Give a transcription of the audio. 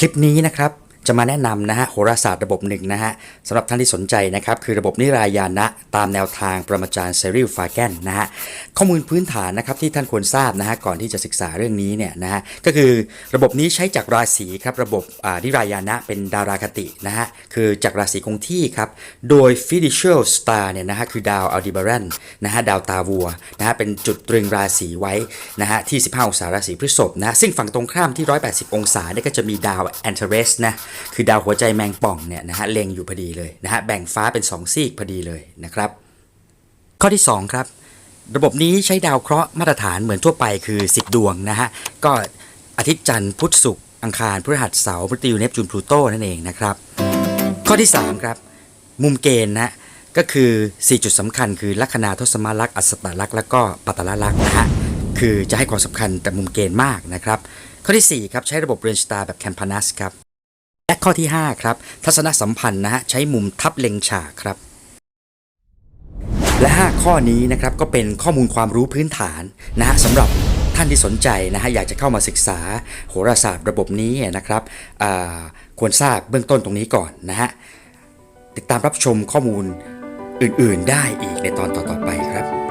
คลิปนี้นะครับ จะมาแนะนำนะฮะโหราศาสตร์ระบบหนึ่งนะฮะสำหรับท่านที่สนใจนะครับ คือระบบนิรายานะ ตามแนวทางปรมาจารย์เซริลฟาแกนนะฮะข้อมูลพื้นฐานนะครับที่ท่านควรทราบนะฮะก่อนที่จะศึกษาเรื่องนี้เนี่ยนะฮะก็คือระบบนี้ใช้จากราศีครับระบบอ่านิรายานะเป็นดาราคตินะฮะคือจากราศีคงที่ครับโดย Fiducial Star เนี่ยนะฮะคือดาวอัลดิบารันนะฮะดาวตาวัวนะฮะเป็นจุดตรึงราศีไว้นะฮะที่ 15 องศาราศีพฤษภนะซึ่งฝั่งตรงข้ามที่ 180 องศาเนี่ยก็จะมีดาวแอนเทเรสนะคือดาวหัวใจแมงป่องเนี่ยนะฮะเล็งอยู่พอดีเลยนะฮะแบ่งฟ้าเป็น 2 ซีกพอดีเลยนะครับ ข้อที่ 2 ครับ ระบบนี้ใช้ดาวเคราะห์มาตรฐานเหมือนทั่วไปคือ 10 ดวงนะฮะก็อาทิตย์จันทร์พุธศุกร์อังคารพฤหัสเสาร์พฤหัสยูเนปจูนพลูโตนั่นเองนะครับ ข้อที่ 3 ครับ มุมเกณฑ์นะก็คือ 4 จุดสำคัญคือลัคนาทศมาลักษ์อัสตลักษ์แล้วก็ปัตตลลักษ์นะฮะคือจะให้ความสำคัญแต่มุมเกณฑ์มากนะครับ ข้อทีสี่4 ครับ ใช้ระบบเรียนสตาแบบแคมพานัสครับ และข้อที่ 5 ครับ ทัศนสัมพันธ์นะฮะใช้มุมทับเล็งฉากครับ และ 5 ข้อนี้นะครับก็เป็นข้อมูลความรู้พื้นฐานนะฮะสำหรับท่านที่สนใจนะฮะอยากจะเข้ามาศึกษาโหราศาสตร์ระบบนี้นะครับควรทราบเบื้องต้นตรงนี้ก่อนนะฮะติดตามรับชมข้อมูลอื่นๆ ได้อีกในตอนต่อๆไปครับ